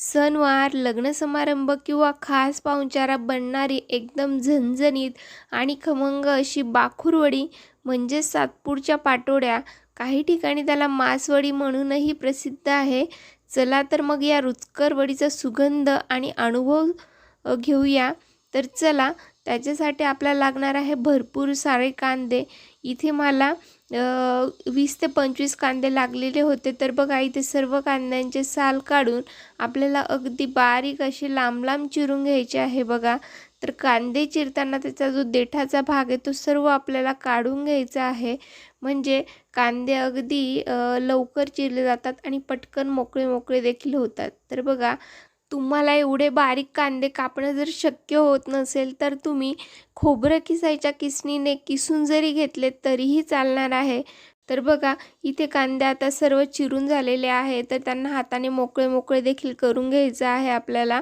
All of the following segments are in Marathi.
सणवार लग्न समारंभ किंवा खास पाहुणचारा बनणारी एकदम झणझणीत आणि खमंग अशी बाखुरवडी म्हणजेच सातपूरच्या पाटोड्या काही ठिकाणी त्याला मासवडी म्हणूनही प्रसिद्ध आहे. चला तर मग या रुचकर वडीचा सुगंध आणि अनुभव घेऊया. तर चला त्याच्यासाठी आपल्याला लागणार आहे भरपूर सारे कांदे. इथे मला वीस ते पंचवीस कांदे लागलेले होते. तर बघा इथे सर्व कांद्यांचे साल काढून आपल्याला अगदी बारीक असे लांब लांब चिरून घ्यायचे आहे बघा. तर कांदे चिरताना त्याचा जो देठाचा भाग आहे तो सर्व आपल्याला काढून घ्यायचा आहे. म्हणजे कांदे अगदी लवकर चिरले जातात आणि पटकन मोकळे मोकळे देखील होतात. तर बघा तुम्हाला एवढे बारीक कांदे कापणं जर शक्य होत नसेल तर तुम्ही खोबरं किसायच्या किसणीने किसून जरी घेतले तरीही चालणार आहे. तर बघा इथे कांदे आता सर्व चिरून झालेले आहे तर त्यांना हाताने मोकळे मोकळे देखील करून घ्यायचं आहे आपल्याला.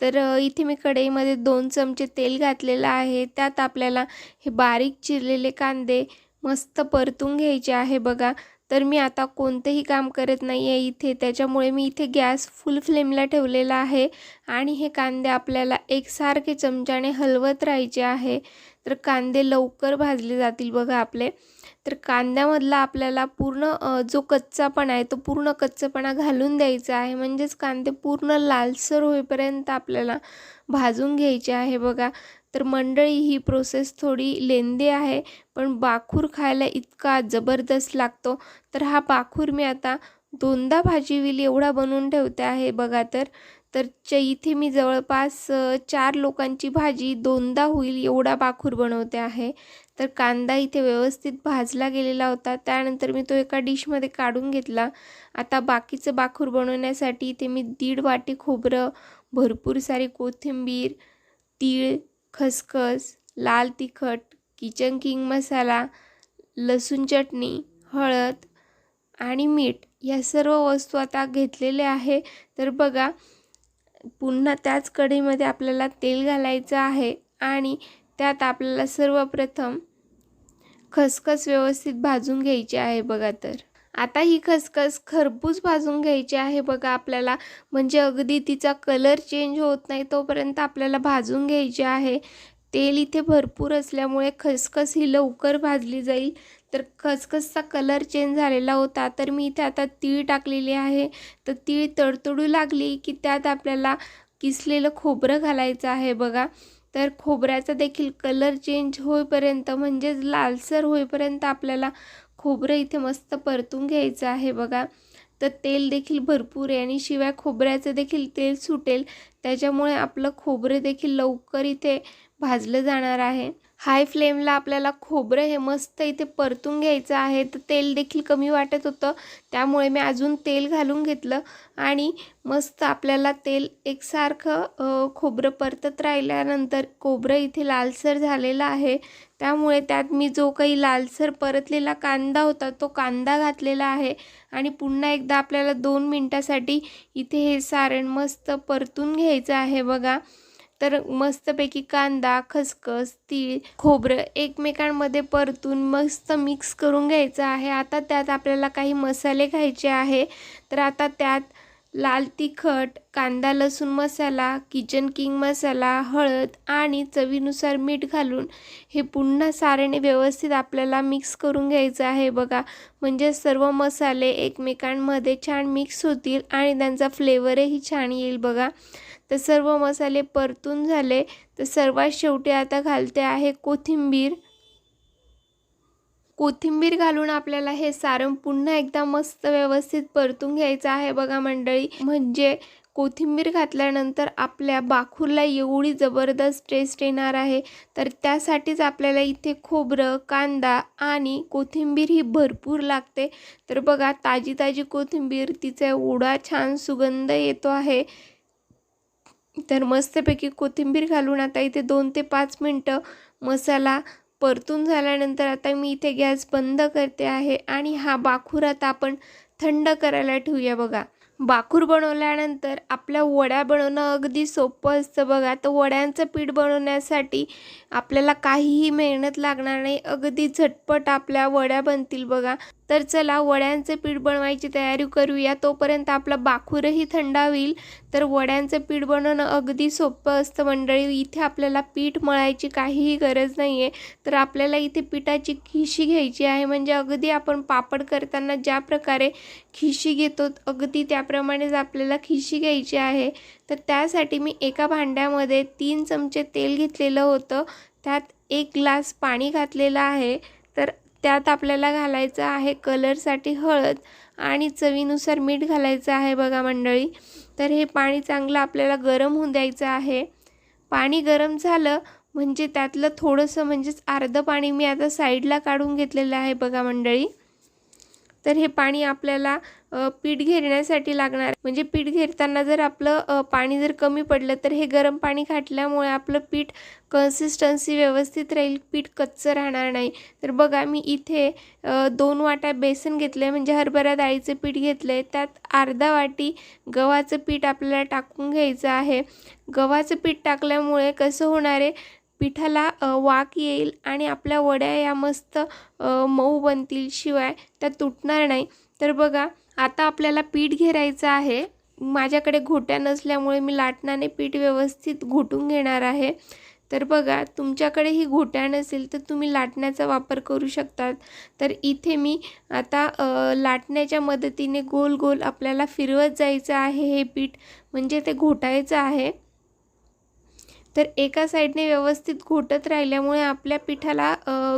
तर इथे मी कढईमध्ये दोन चमचे तेल घातलेलं आहे. त्यात आपल्याला हे बारीक चिरलेले कांदे मस्त परतून घ्यायचे आहे बघा. तर मी आता कोणतंही काम करत नाही आहे इथे. त्याच्यामुळे मी इथे गॅस फुल फ्लेमला ठेवलेला आहे. आणि हे कांदे आपल्याला एकसारखे चमच्याने हलवत राहायचे आहे. तर कांदे लवकर भाजले जातील बघा आपले. तर कांद्यामधला आपल्याला पूर्ण जो कच्चापणा आहे तो पूर्ण कच्चापणा घालून द्यायचा आहे. म्हणजेच कांदे पूर्ण लालसर होईपर्यंत आपल्याला भाजून घ्यायचे आहे बघा. तर मंडळी ही प्रोसेस थोडी लेंदी आहे पण बाखूर खायला इतका जबरदस्त लागतो. तर हा बाखूर मी आता दोनदा भाजी होईल एवढा बनवून ठेवते आहे बघा तर. तर च इथे मी जवळपास चार लोकांची भाजी दोनदा होईल एवढा बाखूर बनवते आहे. तर कांदा इथे व्यवस्थित भाजला गेलेला होता. त्यानंतर मी तो एका डिशमध्ये काढून घेतला. आता बाकीचं बाखूर बनवण्यासाठी इथे मी दीड वाटी खोबरं भरपूर सारी कोथिंबीर तीळ खसखस लाल तिखट किचन किंग मसाला लसूण चटणी हळद आणि मीठ या सर्व वस्तू आता घेतलेल्या आहे. तर बघा पुन्हा त्याच कढईमध्ये आपल्याला तेल घालायचं आहे आणि त्यात आपल्याला सर्वप्रथम खसखस व्यवस्थित भाजून घ्यायची आहे बघा तर. आता ही खसखस खरबूज भाजून घ्यायची आहे बघा आपल्याला. म्हणजे अगदी तिचा कलर चेंज होत नाही तोपर्यंत आपल्याला भाजून घ्यायची आहे. तेल इथे भरपूर असल्यामुळे खसखस ही लवकर भाजली जाईल. तर खसखसचा कलर चेंज झालेला होता तर मी इथे आता तीळ टाकलेली आहे. तर तीळ तडतडू लागली की त्यात आपल्याला किसलेलं खोबरं घालायचं आहे बघा. तर खोबऱ्याचा देखील कलर चेंज होईपर्यंत म्हणजेच लालसर होईपर्यंत आपल्याला खोबरं इथे मस्त परतून घ्यायचं आहे बघा. तर तेल देखील भरपूर आहे आणि शिवाय खोबऱ्याचं देखील तेल सुटेल. त्याच्यामुळे आपलं खोबरं देखील लवकर इथे भाजलं जाणार आहे. हाय फ्लेमला आपल्याला खोबरं हे मस्त इथे परतून घ्यायचं आहे. तर तेल देखील कमी वाटत होतं. त्यामुळे मी अजून तेल घालून घेतलं. आणि मस्त आपल्याला तेल एकसारखं खोबरं परतत राहिल्यानंतर खोबरं इथे लालसर झालेलं आहे. त्यामुळे त्यात मी जो काही लालसर परतलेला कांदा होता तो कांदा घातलेला आहे. आणि पुन्हा एकदा आपल्याला दोन मिनटासाठी इथे हे सारण मस्त परतून घ्यायचं आहे बघा. तर मस्तपैकी कांदा खसखस तीळ खोबरं एकमेकांमध्ये परतून मस्त मिक्स करून घ्यायचं आहे. आता त्यात आपल्याला काही मसाले घ्यायचे आहे. तर आता त्यात लाल तिखट कांदा लसूण मसाला किचन किंग मसाला हळद आणि चवीनुसार मीठ घालून हे पुन्हा सारेने व्यवस्थित आपल्याला मिक्स करून घ्यायचं आहे. बघा म्हणजे सर्व मसाले एकमेकांमध्ये छान मिक्स होतील आणि त्यांचा फ्लेवरही छान येईल. बघा तर सर्व मसाले परतून झाले. तर सर्वात शेवटी आता घालते आहे कोथिंबीर. कोथिंबीर घालून आपल्याला हे सारण पुन्हा एकदा मस्त व्यवस्थित परतून घ्यायचं आहे बघा मंडळी. म्हणजे कोथिंबीर घातल्यानंतर आपल्या बाखूरला एवढी जबरदस्त टेस्ट येणार आहे. तर त्यासाठीच आपल्याला इथे खोबरं कांदा आणि कोथिंबीर ही भरपूर लागते. तर बघा ताजी ताजी कोथिंबीर तिचा एवढा छान सुगंध येतो आहे. तर मस्तपैकी कोथिंबीर घालून आता इथे दोन ते पाच मिनटं मसाला परतून झाल्यानंतर आता मी इथे गॅस बंद करते आहे आणि हा बाखूर आता आपण थंड करायला ठेवूया बघा. बाखूर बनवल्यानंतर आपल्या वड्या बनवणं अगदी सोपं असतं बघा. तर वड्यांचं पीठ बनवण्यासाठी आपल्याला काहीही मेहनत लागणार नाही. अगदी झटपट आपल्या वड्या बनतील बघा. तर चला वड्यांचे पीठ बनवायची तयारी करूया. तोपर्यंत आपला बाखूरही थंड होईल तर वड्यांचं पीठ बनवणं अगदी सोपं असतं मंडळी. इथे आपल्याला पीठ मळायची काहीही गरज नाही आहे तर आपल्याला इथे पिठाची खिशी घ्यायची आहे. म्हणजे अगदी आपण पापड करताना ज्या प्रकारे खिशी घेतो अगदी त्याप्रमाणेच आपल्याला खिशी घ्यायची आहे. तर त्यासाठी मी एका भांड्यामध्ये तीन चमचे तेल घेतलेलं होतं. त्यात एक ग्लास पाणी घातलेलं आहे. तर त्यात आपल्याला घालायचं आहे कलरसाठी हळद आणि चवीनुसार मीठ घालायचं आहे बघा मंडळी. तर हे पाणी चांगलं आपल्याला गरम होऊन द्यायचं आहे. पाणी गरम झालं म्हणजे त्यातलं थोडंसं म्हणजेच अर्धं पाणी मी आता साईडला काढून घेतलेलं आहे बघा मंडळी. तर हे पाणी आपल्याला पीठ घेरण्यासाठी लागणार. म्हणजे पीठ घेरताना जर आपलं पाणी जर कमी पडलं तर हे गरम पाणी घातल्यामुळे आपलं पीठ कन्सिस्टन्सी व्यवस्थित राहील. पीठ कच्चं राहणार नाही. तर बघा मी इथे दोन वाट्या बेसन घेतलं आहे म्हणजे हरभरा डाळीचं पीठ घेतलं आहे त्यात अर्धा वाटी गव्हाचं पीठ आपल्याला टाकून घ्यायचं आहे. गव्हाचं पीठ टाकल्यामुळे कसं होणार आहे? पिठाला वाक येईल आणि आपल्या वड्या या मस्त मऊ बनतील. शिवाय त्या तुटणार नाही. तर बघा आता आपल्याला पीठ घेरायचं आहे. माझ्याकडे घोट्या नसल्यामुळे मी लाटणाने पीठ व्यवस्थित घोटून घेणार आहे. तर बघा तुमच्याकडे ही घोट्या नसेल तर तुम्ही लाटण्याचा वापर करू शकतात. तर इथे मी आता लाटण्याच्या मदतीने गोल गोल आपल्याला फिरवत जायचं आहे हे पीठ. म्हणजे ते घोटायचं आहे. तर एका साईडने व्यवस्थित घोटत राहिल्यामुळे आपल्या पिठाला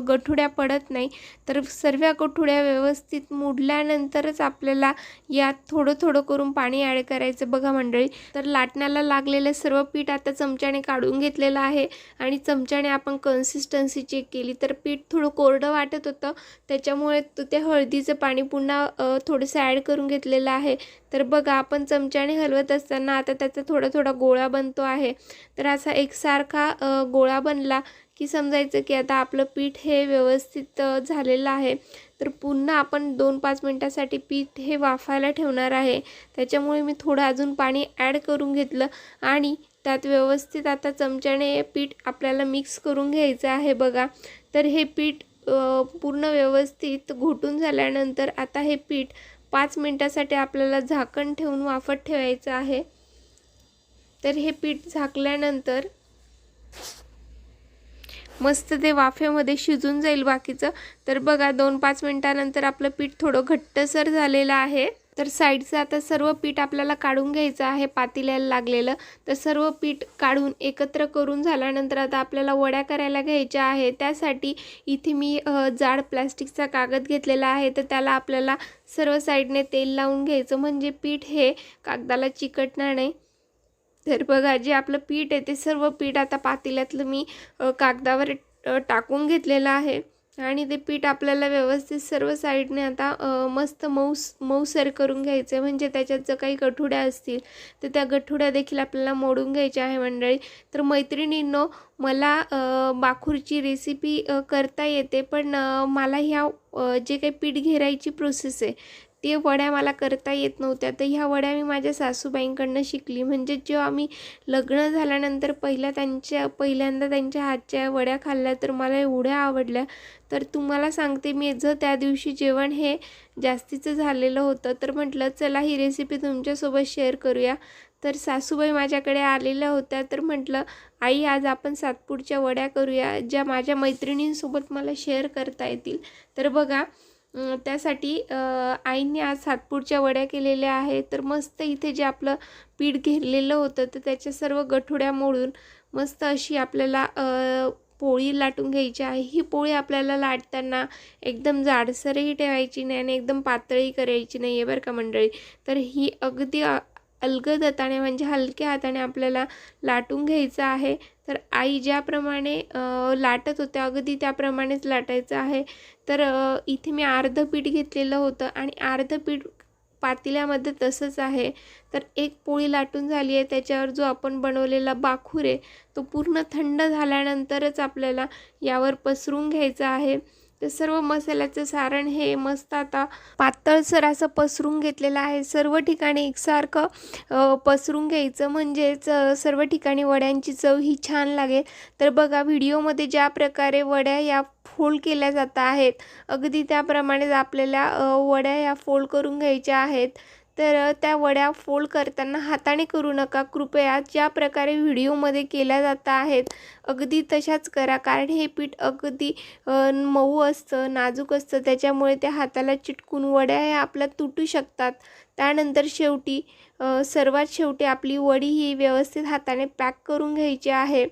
गठुड्या पडत नाही. तर सर्व गठुड्या व्यवस्थित मुडल्यानंतरच आपल्याला यात थोडं थोडं करून पाणी ॲड करायचं. बघा मंडळी तर लाटण्याला लागलेलं सर्व पीठ आता चमच्याने काढून घेतलेलं आहे आणि चमच्याने आपण कन्सिस्टन्सी चेक केली. तर पीठ थोडं कोरडं वाटत होतं. त्याच्यामुळे ते हळदीचं पाणी पुन्हा थोडंसं ॲड करून घेतलेलं आहे. तर बघा आपण चमच्याने हलवत असताना आता त्याचा थोडा थोडा गोळा बनतो आहे. तर असा एकसारखा गोळा बनला की समजायचं की आता आपलं पीठ हे व्यवस्थित झालेलं आहे. तर पुन्हा आपण दोन पाच मिनटासाठी पीठ हे वाफायला ठेवणार आहे. त्याच्यामुळे मी थोडं अजून पाणी ॲड करून घेतलं आणि त्यात व्यवस्थित आता चमच्याने पीठ आपल्याला मिक्स करून घ्यायचं आहे बघा. तर हे पीठ पूर्ण व्यवस्थित घोटून झाल्यानंतर आता हे पीठ पाच मिनटासाठी आपल्याला झाकण ठेवून वाफत ठेवायचं आहे. तर हे पीठ झाकल्यानंतर मस्त ते वाफेमध्ये शिजून जाईल बाकीचं. तर बघा दोन पाच मिनटानंतर आपलं पीठ थोडं घट्टसर झालेलं आहे. तर साईडचं आता सर्व पीठ आपल्याला काढून घ्यायचं आहे पातेल्याला लागलेलं. तर सर्व पीठ काढून एकत्र करून झाल्यानंतर आता आपल्याला वड्या करायला घ्यायच्या आहे त्यासाठी इथे मी जाड प्लॅस्टिकचा कागद घेतलेला आहे. तर त्याला आपल्याला सर्व साईडने तेल लावून घ्यायचं. म्हणजे पीठ हे कागदाला चिकटणार नाही. तर बघा जे आपलं पीठ आहे ते सर्व पीठ आता पातेल्यातलं मी कागदावर टाकून घेतलेलं आहे. आणि ते पीठ आपल्याला व्यवस्थित सर्व साईडने आता मस्त मऊस मऊसर करून घ्यायचं आहे म्हणजे त्याच्यात जर काही गठुड्या असतील तर त्या गठुड्या देखील आपल्याला मोडून घ्यायच्या आहे मंडळी. तर मैत्रिणींनो मला बाखूरची रेसिपी करता येते. पण मला ह्या जे काही पीठ घेरायची प्रोसेस आहे ते वड्या मला करता येत नव्हत्या. तर ह्या वड्या मी माझ्या सासूबाईंकडनं शिकली. म्हणजे जेव्हा मी लग्न झाल्यानंतर पहिल्या त्यांच्या पहिल्यांदा त्यांच्या हातच्या वड्या खाल्ल्या तर मला एवढ्या आवडल्या. तर तुम्हाला सांगते मी जर त्या दिवशी जेवण हे जास्तीचं झालेलं होतं तर म्हटलं चला ही रेसिपी तुमच्यासोबत शेअर करूया. तर सासूबाई माझ्याकडे आलेल्या होत्या तर म्हटलं आई आज आपण सातपूरच्या वड्या करूया ज्या माझ्या मैत्रिणींसोबत मला शेअर करता येतील. तर बघा त्यासाठी आईने आज सातपूरच्या वड्या केलेल्या आहेत. तर मस्त इथे जे आपलं पीठ घेरलेलं होतं तर त्याच्या सर्व गठुड्या मोडून मस्त अशी आपल्याला पोळी लाटून घ्यायची आहे. ही पोळी आपल्याला लाटताना एकदम जाडसरही ठेवायची नाही आणि एकदम पातळी करायची नाही आहे बरं का मंडळी. तर ही अगदी अलगद हाताने म्हणजे हलक्या हाताने आपल्याला लाटून घ्यायचं आहे. तर आई ज्याप्रमाणे लाटत होत्या अगदी त्याप्रमाणेच लाटायचं आहे. तर इथे मी अर्धं पीठ घेतलेलं होतं आणि अर्धं पीठ पातेल्यामध्ये तसंच आहे. तर एक पोळी लाटून झाली आहे. त्याच्यावर जो आपण बनवलेला बाखूर आहे तो पूर्ण थंड झाल्यानंतरच आपल्याला यावर पसरून घ्यायचा आहे. तर सर्व मसाल्याचं सारण हे मस्त आता पातळसर असं पसरून घेतलेलं आहे. सर्व ठिकाणी एकसारखं पसरून घ्यायचं म्हणजेच सर्व ठिकाणी वड्यांची चव ही छान लागेल. तर बघा व्हिडिओमध्ये ज्या प्रकारे वड्या या फोल्ड केल्या जात आहेत अगदी त्याप्रमाणेच आपल्याला वड्या या फोल्ड करून घ्यायच्या आहेत. तर त्या वड्या फोल्ड करताना हाताने करू नका. कृपया ज्या प्रकारे व्हिडिओमध्ये केल्या जात आहेत अगदी तशाच करा. कारण हे पीठ अगदी मऊ असतं नाजूक असतं. त्याच्यामुळे त्या हाताला चिटकून वड्या ह्या आपल्या तुटू शकतात. त्यानंतर शेवटी सर्वात शेवटी आपली वडी ही व्यवस्थित हाताने पॅक करून घ्यायची आहे.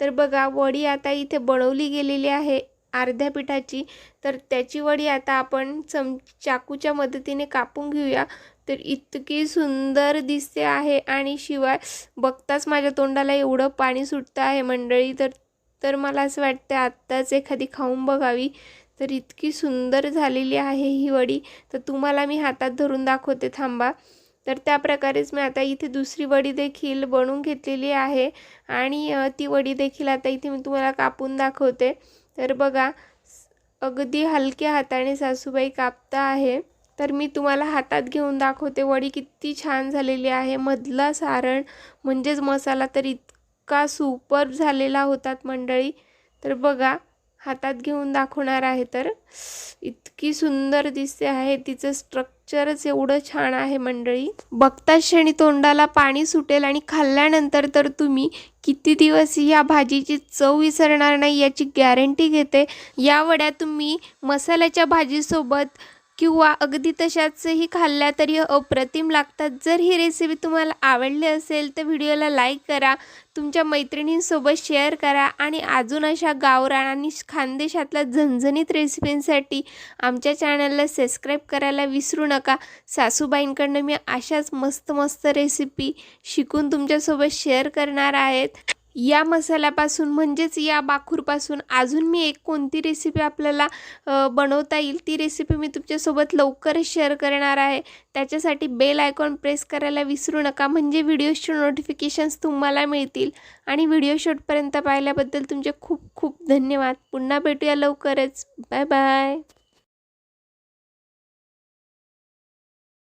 तर बघा वडी आता इथे बनवली गेलेली आहे अर्ध्या पिठाची. तर त्याची वडी आता आपण चम चाकूच्या मदतीने कापून घेऊया. तर इतकी सुंदर दिसते आहे आणि शिवाय बघताच माझ्या तोंडाला एवढं पाणी सुटतं आहे मंडळी. तर तर मला असं वाटतं आत्ताच एखादी खाऊन बघावी. तर इतकी सुंदर झालेली आहे ही वडी. तर तुम्हाला मी हातात धरून दाखवते थांबा. तर त्या प्रकारेच मी आता इथे दुसरी वडी देखील बनवून घेतलेली आहे. आणि ती वडी देखील आता इथे मी तुम्हाला कापून दाखवते. तर बघा अगदी हलक्या हाताने सासूबाई कापता आहे. तर मी तुम्हाला हातात घेऊन दाखवते. वडी किती छान झालेली आहे. मधला सारण म्हणजेच मसाला तर इतका सुपर झालेला होतात मंडळी. तर बघा हातात घेऊन दाखवणार आहे तर. इतकी सुंदर दिसते आहे. तिचं स्ट्रक्चरच एवढं छान आहे मंडळी. बघताच क्षणी तोंडाला पाणी सुटेल आणि खाल्ल्यानंतर तर तुम्ही किती दिवस या भाजीची चव विसरणार नाही याची गॅरंटी घेते. या वड्या तुम्ही मसाल्याच्या भाजीसोबत किंवा अगदी तशाचही खाल्ल्या तरी अप्रतिम लागतात. जर ही रेसिपी तुम्हाला आवडली असेल तर व्हिडिओला लाईक करा तुमच्या मैत्रिणींसोबत शेअर करा आणि अजून अशा गावरान आणि खानदेशातल्या झणझणीत रेसिपींसाठी आमच्या चॅनलला सबस्क्राईब करायला विसरू नका. सासूबाईंकडनं मी अशाच मस्त मस्त रेसिपी शिकून तुमच्यासोबत शेअर करणार आहेत. या मसाल्यापासून म्हणजेच या बाखूरपासून अजून मी एक कोणती रेसिपी आपल्याला बनवता येईल? ती रेसिपी मी तुमच्यासोबत लवकरच शेअर करणार आहे. त्याच्यासाठी बेल आयकॉन प्रेस करायला विसरू नका. म्हणजे व्हिडिओजचे नोटिफिकेशन्स तुम्हाला मिळतील. आणि व्हिडिओ शॉटपर्यंत पाहिल्याबद्दल तुमचे खूप खूप धन्यवाद. पुन्हा भेटूया लवकरच. Bye bye